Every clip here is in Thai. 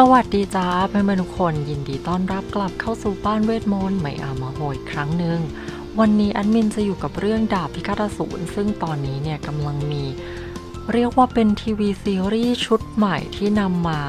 สวัสดีจ้าเพื่อนๆทุกคนยินดีต้อนรับกลับเข้าสู่บ้านเวทมนต์ใหม่อามาโฮอีกครั้งหนึ่ง วันนี้แอดมินจะอยู่กับเรื่องดาบพิฆาตอสูรซึ่งตอนนี้เนี่ยกำลังมี เรียกว่าเป็นทีวีซีรีส์ชุดใหม่ที่นำมา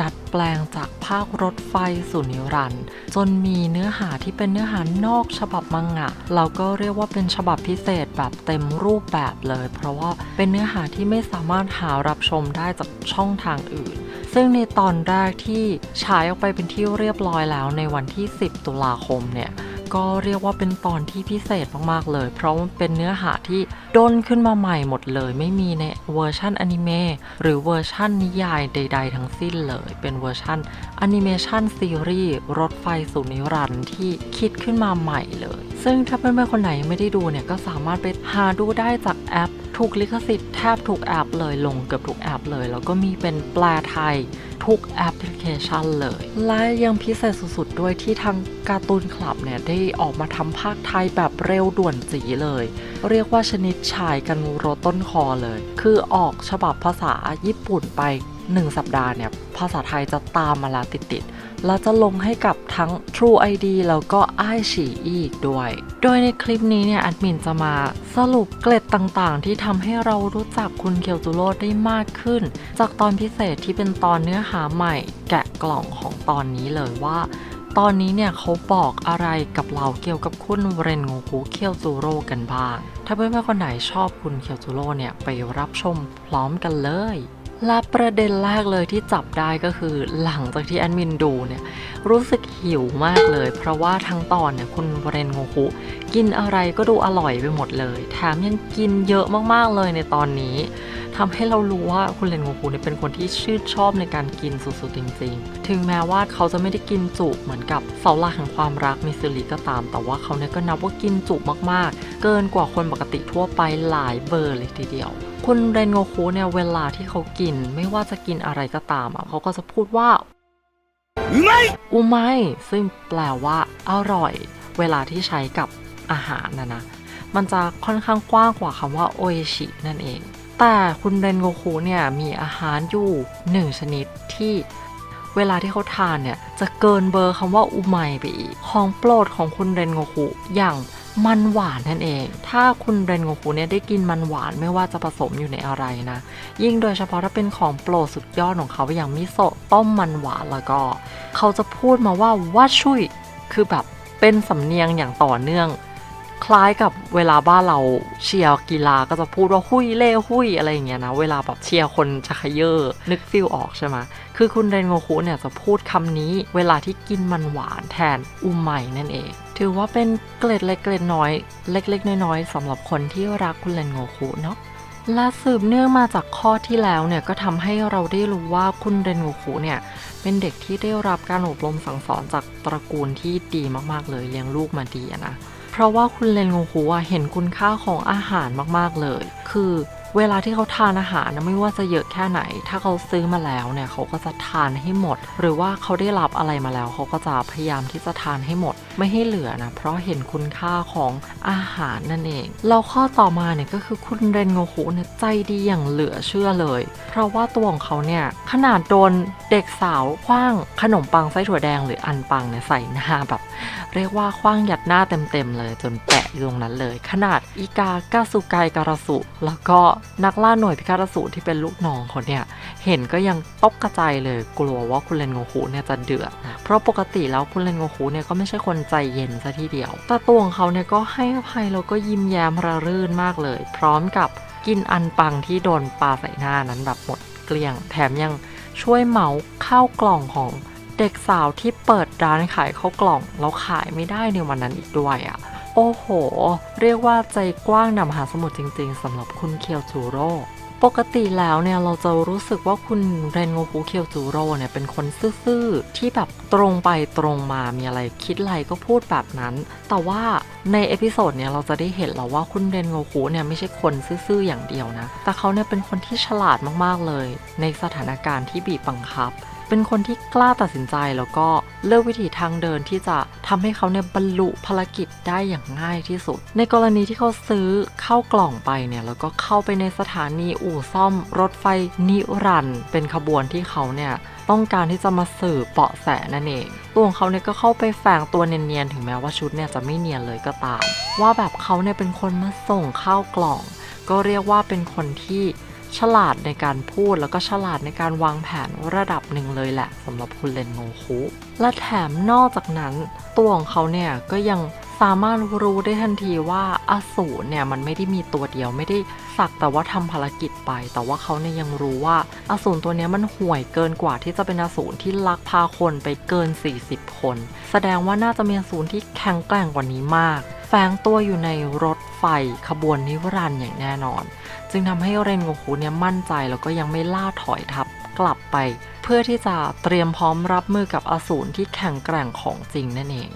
ดัดแปลงจากภาครถไฟสู่นิรันด์จนมีเนื้อหาที่เป็นเนื้อหานอกฉบับมังงะเราก็เรียกว่าเป็นฉบับพิเศษแบบเต็มรูปแบบเลย เพราะว่าเป็นเนื้อหาที่ไม่สามารถหารับชมได้จากช่องทางอื่น ซึ่งในตอนแรกที่ฉายออกไปเป็นที่เรียบร้อยแล้วในวันที่ 10 ตุลาคมเนี่ย ก็เรียกว่าเป็นตอนที่พิเศษมากๆเลย เพราะมันเป็นเนื้อหาที่ด้นขึ้นมาใหม่หมดเลย ไม่มีในเวอร์ชันอนิเมะหรือเวอร์ชันนิยายใด ๆ ทั้งสิ้นเลย เป็นเวอร์ชันแอนิเมชันซีรีส์รถไฟสู่นิรันท์ที่คิดขึ้นมาใหม่เลย ซึ่งถ้าเพื่อนๆคนไหนไม่ได้ดูเนี่ยก็สามารถไปหาดูได้จากแอปถูกลิขสิทธิ์แทบทุกแอปเลยลงเกือบทุกแอปเลย แล้วก็มีเป็นแปลไทย ทุกแอปพลิเคชันเลย และยังพิเศษสุดๆ ด้วยที่ทางการ์ตูนคลับเนี่ย ได้ออกมาทำภาคไทยแบบเร็วด่วนจีเลย เรียกว่าชนิดชายกันโรต้นคอเลย คือออกฉบับภาษาญี่ปุ่นไป 1 สัปดาห์เนี่ย ภาษาไทยจะตามมาแล้วติดๆ แล้วจะลงให้กับทั้ง True ID แล้วก็ i อฉีอีกด้วย โดยในคลิปนี้เนี่ยแอดมินจะมาสรุปเกร็ดต่างๆ ที่ทำให้เรารู้จักคุณเคียวจูโร่ได้มากขึ้น จากตอนพิเศษที่เป็นตอนเนื้อหาใหม่ แกะกล่องของตอนนี้เลยว่า ตอนนี้เนี่ยเขาบอกอะไรกับเราเกี่ยวกับคุณเรนโงคุเคียวจูโร่กันบ้าง ถ้าเพื่อนๆคนไหนชอบคุณเคียวจูโร่เนี่ยไปรับชมพร้อมกันเลย และประเด็นแรกเลยที่จับได้ก็คือหลังจากที่แอดมินดูเนี่ยรู้สึกหิวมากเลย เพราะว่าทั้งตอนเนี่ยคุณเรนโงคุกินอะไรก็ดูอร่อยไปหมดเลยแถมยังกินเยอะมากๆเลยในตอนนี้ทำให้เรารู้ว่าคุณเรนโงคุเนี่ยเป็นคนที่ชื่นชอบในการกินสุดๆจริง ๆ ถึงแม้ว่าเขาจะไม่ได้กินจุเหมือนกับเสาหลักแห่งความรักมิสซิลีก็ตาม แต่ว่าเขาเนี่ยก็นับว่ากินจุมากๆ เกินกว่าคนปกติทั่วไปหลายเบอร์เลยทีเดียว คุณเรนโงคุเนี่ยเวลาที่เขากิน ไม่ว่าจะกินอะไรก็ตามอะเขาก็จะพูดว่าอูไมซึ่งแปลว่าอร่อย เวลาที่ใช้กับอาหารนะนะ มันจะค่อนข้างกว้างกว่าคำว่าโอเอชินั่นเอง แต่คุณเรนโกคุเนี่ยมีอาหารอยู่หนึ่งชนิดที่เวลาที่เขาทานเนี่ยจะเกินเบอร์คำว่าอูไมไปอีก ของโปรดของคุณเรนโกคุอย่าง มันหวานนั่นเอง ถ้าคุณเรนโกคุเนี่ยได้กินมันหวานไม่ว่าจะผสมอยู่ในอะไรนะ ยิ่งโดยเฉพาะถ้าเป็นของโปรดสุดยอดของเขาอย่างมิโซะต้มมันหวานแล้วก็ เขาจะพูดมาว่าว่าช่วยคือแบบเป็นสำเนียงอย่างต่อเนื่อง คล้ายกับเวลาบ้านเราเชียร์กีฬาก็จะพูดว่าหุยเล่หุยอะไรอย่างเงี้ยนะ เวลาแบบเชียร์คนชักเยอนึกฟิลออกใช่ไหมคือคุณเรนโงคุเนี่ยจะพูดคำนี้ เวลาที่กินมันหวานแทนอุไมนั่นเอง ถือว่าเป็นเกล็ดเล็กเกล็ดน้อย เล็กๆ น้อยๆสำหรับคนที่รักคุณเรนโงคุเนาะและสืบเนื่องมาจากข้อที่แล้วเนี่ยก็ทำให้เราได้รู้ว่าคุณเรนโงคุเนี่ยเป็นเด็กที่ได้รับการอบรมสั่งสอนจากตระกูลที่ดีมากๆเลยเลี้ยงลูกมาดีนะเพราะว่าคุณเรนโงคุอะเห็นคุณค่าของอาหารมากๆเลย คือ เวลาที่เขาทานอาหารนะไม่ว่าจะเยอะแค่ไหน ถ้าเขาซื้อมาแล้วเนี่ยเขาก็จะทานให้หมด หรือว่าเขาได้รับอะไรมาแล้ว เขาก็จะพยายามที่จะทานให้หมด ไม่ให้เหลือนะเพราะเห็นคุณค่าของอาหารนั่นเองแล้วข้อต่อมาเนี่ยก็คือคุณเรนโงคุเนี่ยใจดีอย่างเหลือเชื่อเลย เพราะว่าตัวของเขาเนี่ยขนาดโดนเด็กสาวคว้างขนมปังไส้ถั่วแดงหรืออันปังเนี่ยใส่หน้าแบบ เรียกว่าคว้างยัดหน้าเต็มๆเลย จนแปะอยู่ตรงนั้นเลย ขนาดอีกากาสุไกการาสุแล้วก็นักล่าหน่วยพิฆาตสูรที่เป็นลูกน้องเขาเนี่ย เห็นก็ยังตกกระจายเลยกลัวว่าคุณเรนโงคุเนี่ยจะเดือด เพราะปกติแล้วคุณเรนโงคุเนี่ยก็ไม่ใช่คนใจเย็นซะทีเดียว แต่ตัวของเขาเนี่ยก็ให้อภัยแล้วก็ยิ้มแย้มระรื่นมากเลย พร้อมกับกินอันปังที่โดนปลาใส่หน้านั้นแบบหมดเกลี้ยง แถมยังช่วยเหมาข้าวกล่องของเด็กสาวที่เปิดร้านขายข้าวกล่องแล้วขายไม่ได้ในวันนั้นอีกด้วยอะ่ะ โอ้โห เรียกว่าใจกว้างนำหาสมุทรจริงๆสำหรับคุณเคียวจูโร่ปกติแล้วเนี่ยเราจะรู้สึกว่าคุณเรนโงคุเคียวจูโร่เนี่ยเป็นคนซื่อๆ ที่แบบตรงไปตรงมามีอะไรคิดอะไรก็พูดแบบนั้น แต่ว่าในเอพิโซดเนี่ยเราจะได้เห็นแล้วว่าคุณเรนโงคุเนี่ยไม่ใช่คนซื่อๆอย่างเดียวนะ แต่เขาเนี่ยเป็นคนที่ฉลาดมากๆเลย ในสถานการณ์ที่บีบบังคับ เป็นคนที่กล้าตัดสินใจแล้วก็เลือกวิธีทางเดินที่จะทำให้เขาเนี่ยบรรลุภารกิจได้อย่างง่ายที่สุด ในกรณีที่เขาซื้อเข้ากล่องไปเนี่ยแล้วก็เข้าไปในสถานีอู่ซ่อม รถไฟนิรันเป็นขบวนที่เขาเนี่ยต้องการที่จะมาสื่อเบาะแสนั่นเอง ตัวของเขาเนี่ยก็เข้าไปแฝงตัวเนียนๆ ถึงแม้ว่าชุดเนี่ยจะไม่เนียนเลยก็ตาม ว่าแบบเขาเนี่ยเป็นคนมาส่งข้าวกล่อง ก็เรียกว่าเป็นคนที่ ฉลาดในการพูดแล้วก็ฉลาดในการวางแผนระดับหนึ่งเลยแหละสำหรับคุณเลนโงคุและแถมนอกจากนั้นตัวของเขาเนี่ยก็ยัง สามารถรู้ได้ทันทีว่าอสูรเนี่ยมันไม่ได้มีตัวเดียวไม่ได้สักแต่ว่าทำภารกิจไป แต่ว่าเขาเนี่ยยังรู้ว่าอสูรตัวนี้มันห่วยเกินกว่าที่จะเป็นอสูรที่ลักพาคนไปเกิน 40 คน แสดงว่าน่าจะมีอสูรที่แข็งแกร่งกว่านี้มาก แฝงตัวอยู่ในรถไฟขบวนนิรันด์อย่างแน่นอน จึงทำให้เรนโงคุเนี่ยมั่นใจแล้วก็ยังไม่ล่าถอยทับกลับไป เพื่อที่จะเตรียมพร้อมรับมือกับอสูรที่แข็งแกร่งของจริงนั่นเอง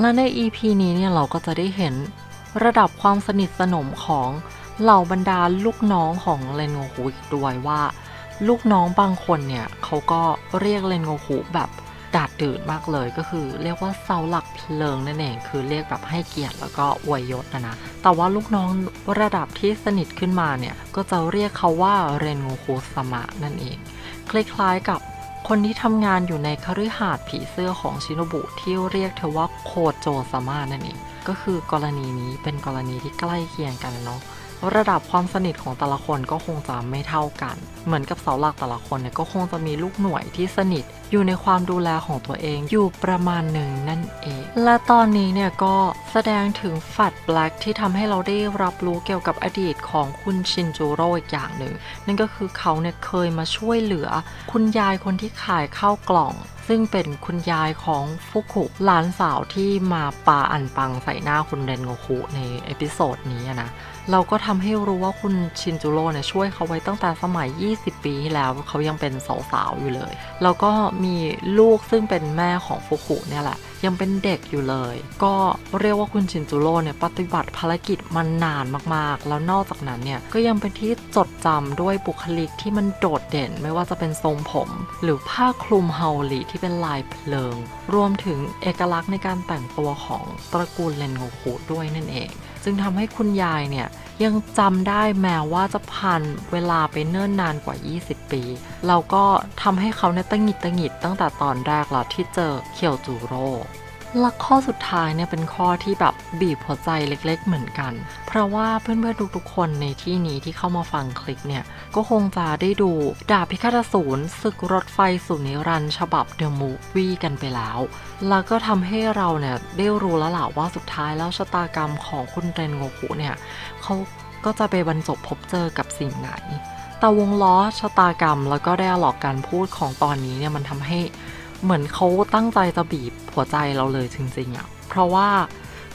และใน EP นี้เนี่ยเราก็จะได้เห็นระดับความสนิทสนมของเหล่าบรรดาลูกน้องของเรนโงคุอีกด้วยว่า ลูกน้องบางคนเนี่ยเขาก็เรียกเรนโงคุแบบดาดดื่นมากเลยก็คือเรียกว่าเสาหลักเพลิงนั่นเองคือเรียกแบบให้เกียรติแล้วก็อวยยศนะนะแต่ว่าลูกน้องระดับที่สนิทขึ้นมาเนี่ยก็จะเรียกเขาว่าเรนโงคุสมะนั่นเอง คล้ายๆกับ คนที่ทำงานอยู่ในคฤหาสน์ผีเสื้อของชินบุที่เรียกเธอว่าโคโจซามานั่นเองก็คือกรณีนี้เป็นกรณีที่ใกล้เคียงกันเนาะ ระดับความสนิทของแต่ละคนก็คงจะไม่เท่ากัน เหมือนกับเสาหลักแต่ละคนเนี่ยก็คงจะมีลูกหน่วยที่สนิท อยู่ในความดูแลของตัวเองอยู่ประมาณหนึ่งนั่นเอง และตอนนี้เนี่ยก็แสดงถึงแฟตแบล็กที่ทำให้เราได้รับรู้เกี่ยวกับอดีตของคุณชินจูโร่อีกอย่างหนึ่งนั่นก็คือเขาเนี่ยเคยมาช่วยเหลือ คุณยายคนที่ขายข้าวกล่อง ซึ่งเป็นคุณยายของฟุกุหลานสาวที่มาปาอันปังใส่หน้าคุณเรนโงคุในเอพิโซดนี้นะเราก็ทำให้รู้ว่าคุณชินจูโร่เนี่ยช่วยเขาไว้ตั้งแต่สมัย 20 ปีที่แล้วเขายังเป็นสาวๆอยู่เลย แล้วก็มีลูกซึ่งเป็นแม่ของฟุกุเนี่ยแหละ ยังเป็นเด็กอยู่เลย ก็เรียกว่าคุณชินจูโร่เนี่ยปฏิบัติภารกิจมันนานมากๆ แล้วนอกจากนั้นเนี่ยก็ยังเป็นที่จดจำด้วยบุคลิกที่มันโดดเด่นไม่ว่าจะเป็นทรงผม หรือผ้าคลุมเฮาลีที่เป็นลายเพลิง รวมถึงเอกลักษณ์ในการแต่งตัวของตระกูลเลนโงคุด้วยนั่นเอง จึงทำให้คุณยายเนี่ยยังจำได้แม้ว่าจะผ่านเวลาไปเนิ่นนานกว่า 20 ปี เราก็ทำให้เขาเนี่ยตั้งหิดตั้งหิดตั้งแต่ตอนแรกแล้วที่เจอเคียวจูโร่และข้อสุดท้ายเนี่ยเป็นข้อที่แบบ บีบหัวใจเล็กๆเหมือนกัน เพราะว่าเพื่อนๆทุกๆคนในที่นี้ที่เข้ามาฟังคลิปเนี่ย ก็คงจะได้ดูดาบพิฆาตอสูรศึกรถไฟสุนิรันต์ฉบับเดอะมูวี่กันไปแล้ว แล้วก็ทำให้เราเนี่ย ได้รู้แล้วแหละว่าสุดท้ายแล้วชะตากรรมของคุณเรนโงคุเนี่ยเขาก็จะไปบรรจบพบเจอกับสิ่งไหนแต่วงล้อชะตากรรมแล้วก็ได้หลอกการพูดของตอนนี้เนี่ยมันทำให้เหมือนเขาตั้งใจจะบีบหัวใจเราเลยจริงๆอะ่ะเพราะว่า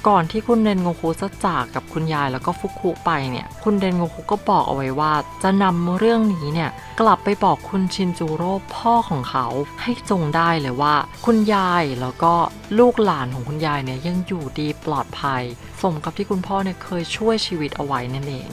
ก่อนที่คุณเดนโงคุจะจากกับคุณยายแล้วก็ฟุกุไปเนี่ย คุณเดนโงคุก็บอกเอาไว้ว่า จะนำเรื่องนี้เนี่ยกลับไปบอกคุณชินจูโร่พ่อของเขาให้จงได้เลยว่า คุณยายแล้วก็ลูกหลานของคุณยายเนี่ยยังอยู่ดีปลอดภัย สมกับที่คุณพ่อเนี่ยเคยช่วยชีวิตเอาไว้นั่นเอง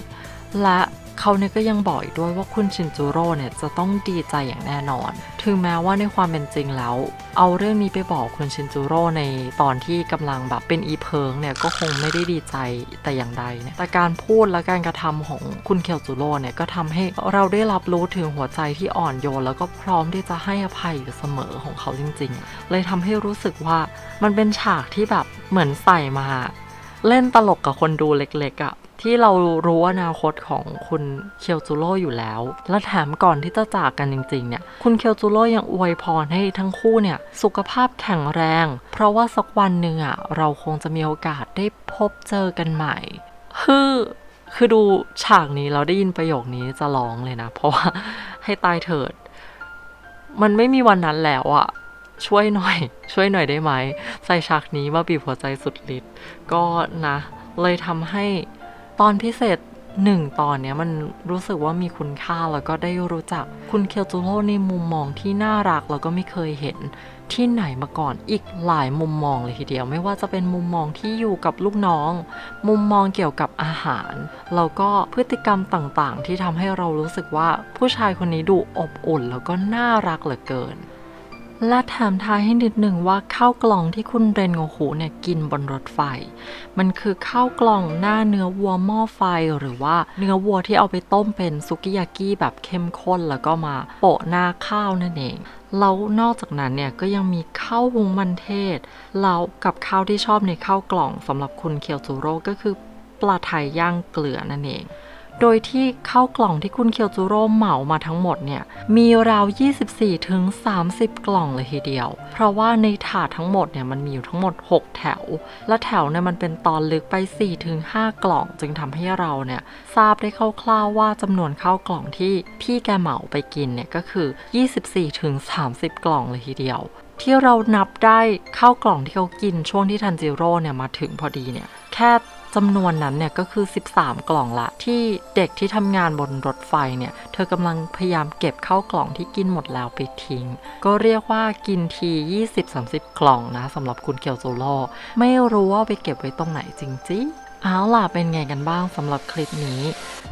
และ เขาเนี่ยก็ยังบอกอีกด้วยว่าคุณชินจูโร่เนี่ยจะต้องดีใจอย่างแน่นอน ถึงแม้ว่าในความเป็นจริงแล้ว เอาเรื่องนี้ไปบอกคุณชินจูโร่ในตอนที่กำลังแบบเป็นอีเพิงเนี่ยก็คงไม่ได้ดีใจแต่อย่างใดเนี่ยแต่การพูดและการกระทำของคุณเคียวจูโร่เนี่ยก็ทำให้เราได้รับรู้ถึงหัวใจที่อ่อนโยน แล้วก็พร้อมที่จะให้อภัยอยู่เสมอของเขาจริง ๆ เลยทำให้รู้สึกว่ามันเป็นฉากที่แบบเหมือนใส่มา เล่นตลกกับคนดูเล็กๆอะ่ะ ที่เรารู้อนาคตของคุณเคียวจูโร่อยู่แล้ว และแถมก่อนที่จะจากกันจริงๆเนี่ย คุณเคียวจูโร่ยังอวยพรให้ทั้งคู่เนี่ย สุขภาพแข็งแรง เพราะว่าสักวันหนึ่งอะเราคงจะมีโอกาสได้พบเจอกันใหม่ คือคือดูฉากนี้เราได้ยินประโยคนี้จะร้องเลยนะ เพราะว่าให้ตายเถิด มันไม่มีวันนั้นแล้วอะช่วยหน่อย ช่วยหน่อยได้ไหมใส่ฉากนี้มาบีบหัวใจสุดฤทธิ์ก็นะ เลยทำให้ ตอนพิเศษหนึ่งตอนเนี้ยมันรู้สึกว่ามีคุณค่าแล้วก็ได้รู้จักคุณเคียวจูโร่ในมุมมองที่น่ารักแล้วก็ไม่เคยเห็นที่ไหนมาก่อนอีกหลายมุมมองเลยทีเดียว ไม่ว่าจะเป็นมุมมองที่อยู่กับลูกน้อง มุมมองเกี่ยวกับอาหารแล้วก็พฤติกรรมต่างๆ ที่ทำให้เรารู้สึกว่าผู้ชายคนนี้ดูอบอุ่น แล้วก็น่ารักเหลือเกิน และแถมท้ายให้นิดหนึ่งว่าข้าวกล่องที่คุณเรนโงหูเนี่ยกินบนรถไฟ มันคือข้าวกล่องหน้าเนื้อวัวหม้อไฟหรือว่าเนื้อวัวที่เอาไปต้มเป็นซุกิยากิแบบเข้มข้นแล้วก็มาโปะหน้าข้าวนั่นเองแล้วนอกจากนั้นเนี่ยก็ยังมีข้าววงมันเทศแล้วกับข้าวที่ชอบในข้าวกล่องสำหรับคุณเคียวจูโร่ก็คือปลาไทยย่างเกลือนั่นเอง โดยที่ข้าวกล่องที่คุณเคียวจูโร่เหมามาทั้งหมดเนี่ย มีราว 24 ถึง 30 กล่องเลยทีเดียว เพราะว่าในถาดทั้งหมดเนี่ยมันมีอยู่ทั้งหมด 6 แถว และแถวเนี่ยมันเป็นตอนลึกไป 4 ถึง 5 กล่อง จึงทำให้เราเนี่ยทราบได้คร่าวๆว่าจำนวนข้าวกล่องที่พี่แกเหมาไปกินเนี่ยก็คือ 24 ถึง 30 กล่องเลยทีเดียวที่เรานับได้ข้าวกล่องที่เขากินช่วงที่ทันจิโร่เนี่ยมาถึงพอดีเนี่ย แค่ จำนวนนั้นเนี่ยก็คือ 13 กล่องละ ที่เด็กที่ทำงานบนรถไฟเนี่ย เธอกำลังพยายามเก็บข้าวกล่องที่กินหมดแล้วไปทิ้ง ก็เรียกว่ากินที 20-30 กล่องนะสำหรับคุณเกียวโซโลไม่รู้ว่าไปเก็บไว้ตรงไหนจริงๆเอาล่ะเป็นไงกันบ้างสำหรับคลิปนี้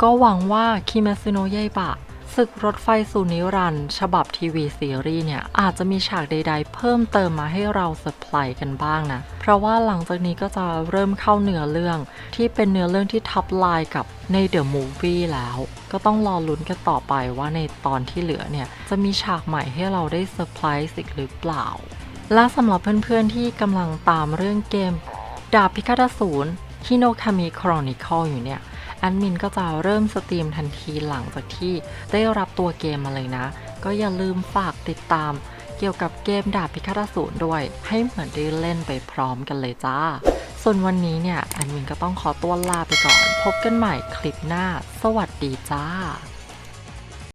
ก็หวังว่าคิเมซุโนะเยบะ ศึกรถไฟสู่นิรันด์ฉบับทีวีซีรีส์เนี่ย อาจจะมีฉากใดๆ เพิ่มเติมมาให้เราเซอร์ไพรส์กันบ้างนะ เพราะว่าหลังจากนี้ก็จะเริ่มเข้าเนื้อเรื่อง ที่เป็นเนื้อเรื่องที่ทับลายกับในเดอะมูฟวี่แล้ว ก็ต้องรอลุ้นกันต่อไปว่าในตอนที่เหลือเนี่ย จะมีฉากใหม่ให้เราได้เซอร์ไพรส์อีกหรือเปล่า และสำหรับเพื่อนๆที่กำลังตามเรื่องเกม ดาบพิฆาตศูนย์ฮิโนคามิครอนิคอลอยู่เนี่ย แอดมินก็จะเริ่มสตรีมทันทีหลังจากที่ได้รับตัวเกมมาเลยนะ ก็อย่าลืมฝากติดตามเกี่ยวกับเกมดาบพิฆาตศูนย์ด้วย ให้เหมือนได้เล่นไปพร้อมกันเลยจ้า ส่วนวันนี้เนี่ยแอดมินก็ต้องขอตัวลาไปก่อน พบกันใหม่คลิปหน้า สวัสดีจ้า